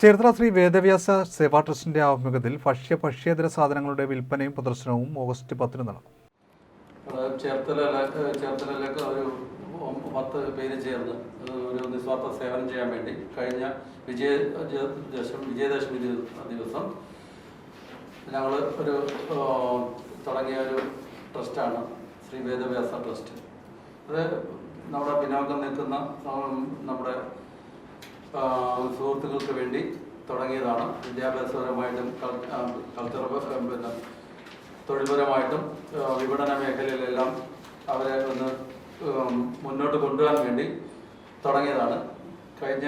ചേർത്തല ശ്രീ വേദവ്യാസ സേവാ ട്രസ്റ്റിന്റെ ആഭിമുഖ്യത്തിൽ ഭക്ഷ്യ ഭക്ഷ്യേതര സാധനങ്ങളുടെ വിൽപ്പനയും പ്രദർശനവും ഓഗസ്റ്റ് പത്തിന് നടക്കും. ചേർത്തല ഒരു പത്ത് പേര് ചേർന്ന് ഒരു നിസ്വാർത്ഥ സേവനം ചെയ്യാൻ വേണ്ടി കഴിഞ്ഞ വിജയ ദശം ദശമി വിജയദശമി ദിവസം ഞങ്ങൾ ഒരു തുടങ്ങിയ ഒരു ട്രസ്റ്റാണ് ശ്രീ വേദവ്യാസ ട്രസ്റ്റ്. അത് നമ്മുടെ പിന്നോക്കം നിൽക്കുന്ന നമ്മുടെ സുഹൃത്തുക്കൾക്ക് വേണ്ടി തുടങ്ങിയതാണ്. വിദ്യാഭ്യാസപരമായിട്ടും കൾച്ചറൽ പിന്നെ തൊഴിൽപരമായിട്ടും വിപണന മേഖലയിലെല്ലാം അവരെ ഒന്ന് മുന്നോട്ട് കൊണ്ടുപോകാൻ വേണ്ടി തുടങ്ങിയതാണ്. കഴിഞ്ഞ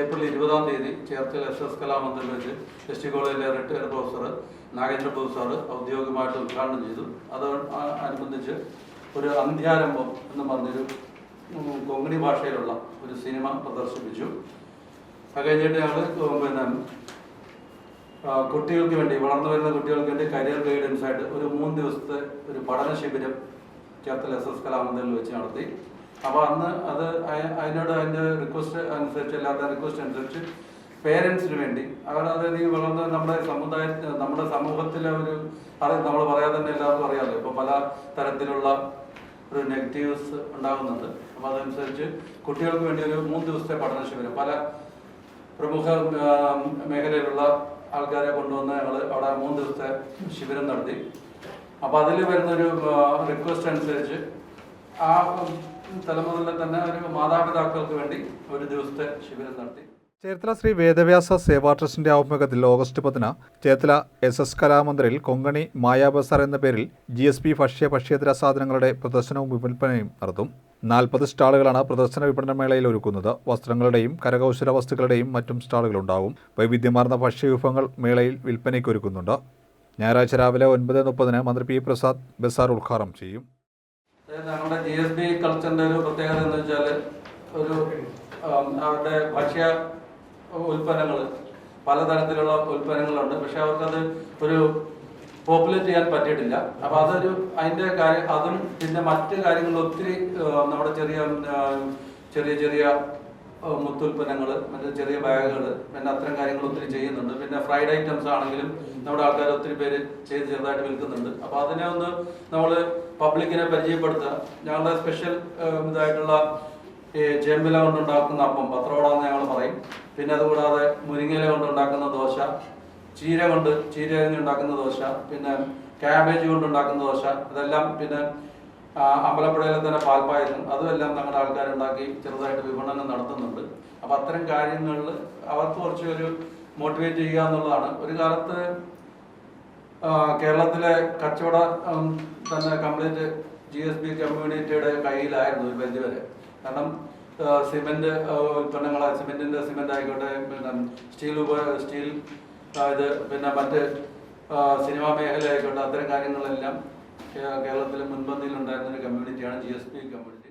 ഏപ്രിൽ ഇരുപതാം തീയതി ചേർത്തല എസ് എസ് കലാമന്ദിറിൽ വെച്ച് എസ് ടി കോളേജിലെ റിട്ടയർഡ് പ്രൊഫസർ നാഗേന്ദ്ര പ്രൊഫസർ ഔദ്യോഗികമായിട്ട് ഉദ്ഘാടനം ചെയ്തു. അത് അനുബന്ധിച്ച് ഒരു അന്ത്യാരംഭം എന്ന് പറഞ്ഞൊരു കൊങ്കണി ഭാഷയിലുള്ള ഒരു സിനിമ പ്രദർശിപ്പിച്ചു. അത് കഴിഞ്ഞിട്ട് ഞങ്ങൾ പിന്നെ കുട്ടികൾക്ക് വേണ്ടി വളർന്നു വരുന്ന കുട്ടികൾക്ക് വേണ്ടി കരിയർ ഗൈഡൻസ് ആയിട്ട് ഒരു മൂന്ന് ദിവസത്തെ ഒരു പഠന ശിബിരം ചേർത്തല എസ് എസ് കലാമന്ദിരിൽ വെച്ച് നടത്തി. അപ്പോൾ അന്ന് അത് അതിനോട് അതിന്റെ റിക്വസ്റ്റ് അനുസരിച്ച് എല്ലാവരുടെ റിക്വസ്റ്റ് അനുസരിച്ച് പേരൻസിന് വേണ്ടി അതായത് ഈ വളർന്ന് നമ്മുടെ സമുദായ നമ്മുടെ സമൂഹത്തിലെ ഒരു അറിയാം നമ്മൾ പറയാതെ തന്നെ എല്ലാവർക്കും അറിയാമല്ലോ. ഇപ്പോൾ പല തരത്തിലുള്ള ഒരു നെഗറ്റീവ്സ് ഉണ്ടാകുന്നുണ്ട് അപ്പോൾ അതനുസരിച്ച് കുട്ടികൾക്ക് വേണ്ടി ഒരു മൂന്ന് ദിവസത്തെ പഠന ശിബിരം പല പ്രമുഖ മേഖലയിലുള്ള ആൾക്കാരെ കൊണ്ടുവന്ന് ഞങ്ങൾ അവിടെ മൂന്ന് ദിവസത്തെ ശിബിരം നടത്തി. അപ്പോൾ അതിൽ വരുന്നൊരു റിക്വസ്റ്റ് അനുസരിച്ച് ആ തലമുറയിൽ തന്നെ ഒരു മാതാപിതാക്കൾക്ക് വേണ്ടി ഒരു ദിവസത്തെ ശിബിരം നടത്തി. ചേർത്തല ശ്രീ വേദവ്യാസ സേവാ ട്രസ്റ്റിന്റെ ആഭിമുഖ്യത്തിൽ ഓഗസ്റ്റ് പത്തിന് ചേർത്തല എസ് എസ് കലാമന്ദിറിൽ കൊങ്കണി മായാബസാർ എന്ന പേരിൽ ജി എസ് പി ഭക്ഷ്യ ഭക്ഷ്യേതര സാധനങ്ങളുടെ പ്രദർശനവും വിപണനയും നടത്തും. നാൽപ്പത് സ്റ്റാളുകളാണ് പ്രദർശന വിപണന മേളയിൽ ഒരുക്കുന്നത്. വസ്ത്രങ്ങളുടെയും കരകൗശല വസ്തുക്കളുടെയും മറ്റും സ്റ്റാളുകളുണ്ടാകും വൈവിധ്യമാർന്ന ഭക്ഷ്യവിഭവങ്ങൾ മേളയിൽ വിൽപ്പനയ്ക്ക് ഒരുക്കുന്നുണ്ട്. ഞായറാഴ്ച രാവിലെ ഒൻപത് മുപ്പതിന് മന്ത്രി പി പ്രസാദ് ബസാർ ഉദ്ഘാടനം ചെയ്യും. നമ്മുടെ ജി എസ് ബി കൾച്ചറിന്റെ ഒരു പ്രത്യേകത എന്ന് വെച്ചാൽ ഒരു അവരുടെ ഭക്ഷ്യ ഉൽപ്പന്നങ്ങൾ പലതരത്തിലുള്ള ഉൽപ്പന്നങ്ങളുണ്ട്. പക്ഷെ അവർക്കത് ഒരു പോപ്പുലേറ്റ് ചെയ്യാൻ പറ്റിയിട്ടില്ല. അപ്പൊ അതൊരു അതിന്റെ കാര്യം അതും പിന്നെ മറ്റ് കാര്യങ്ങൾ ഒത്തിരി നമ്മുടെ ചെറിയ ചെറിയ ചെറിയ മുത്തുൽപ്പന്നങ്ങൾ മറ്റേ ചെറിയ ബാഗുകൾ പിന്നെ അത്തരം കാര്യങ്ങൾ ഒത്തിരി ചെയ്യുന്നുണ്ട്. പിന്നെ ഫ്രൈഡ് ഐറ്റംസ് ആണെങ്കിലും നമ്മുടെ ആൾക്കാർ ഒത്തിരി പേര് ചെയ്ത് ചെറുതായിട്ട് വിൽക്കുന്നുണ്ട്. അപ്പൊ അതിനെ ഒന്ന് നമ്മൾ പബ്ലിക്കിനെ പരിചയപ്പെടുത്തുക. ഞങ്ങളുടെ സ്പെഷ്യൽ ഇതായിട്ടുള്ള ഈ ചേമ്പില കൊണ്ടുണ്ടാക്കുന്ന അപ്പം പത്രോട എന്ന് ഞങ്ങൾ പറയും. പിന്നെ അതുകൂടാതെ മുരിങ്ങയില കൊണ്ടുണ്ടാക്കുന്ന ദോശ ചീര കൊണ്ട് ചീര ഉണ്ടാക്കുന്ന ദോശ പിന്നെ ക്യാബേജ് കൊണ്ട് ഉണ്ടാക്കുന്ന ദോശ ഇതെല്ലാം പിന്നെ അമ്പലപ്പുഴയിലെ തന്നെ പാൽപ്പായസം അതുമെല്ലാം ഞങ്ങളുടെ ആൾക്കാരുണ്ടാക്കി ചെറുതായിട്ട് വിപണനം നടത്തുന്നുണ്ട്. അപ്പൊ അത്തരം കാര്യങ്ങളിൽ അവർക്ക് കുറച്ച് ഒരു മോട്ടിവേറ്റ് ചെയ്യുക എന്നുള്ളതാണ്. ഒരു കാലത്ത് കേരളത്തിലെ കച്ചവട തന്നെ കംപ്ലീറ്റ് ജി എസ് ബി കമ്മ്യൂണിറ്റിയുടെ കയ്യിലായിരുന്നു ഒരു പരിധിവരെ കാരണം സിമന്റ് ഉൽപ്പന്നങ്ങൾ സിമെന്റിന്റെ സിമെന്റ് ആയിക്കോട്ടെ പിന്നെ സ്റ്റീൽ സ്റ്റീൽ ഇത് പിന്നെ മറ്റ് സിനിമാ മേഖല ആയിക്കോട്ടെ അത്തരം കാര്യങ്ങളെല്ലാം കേരളത്തിലെ മുൻപന്തിയിൽ ഉണ്ടായിരുന്ന ഒരു കമ്മ്യൂണിറ്റിയാണ് ജി എസ് പി കമ്മ്യൂണിറ്റി.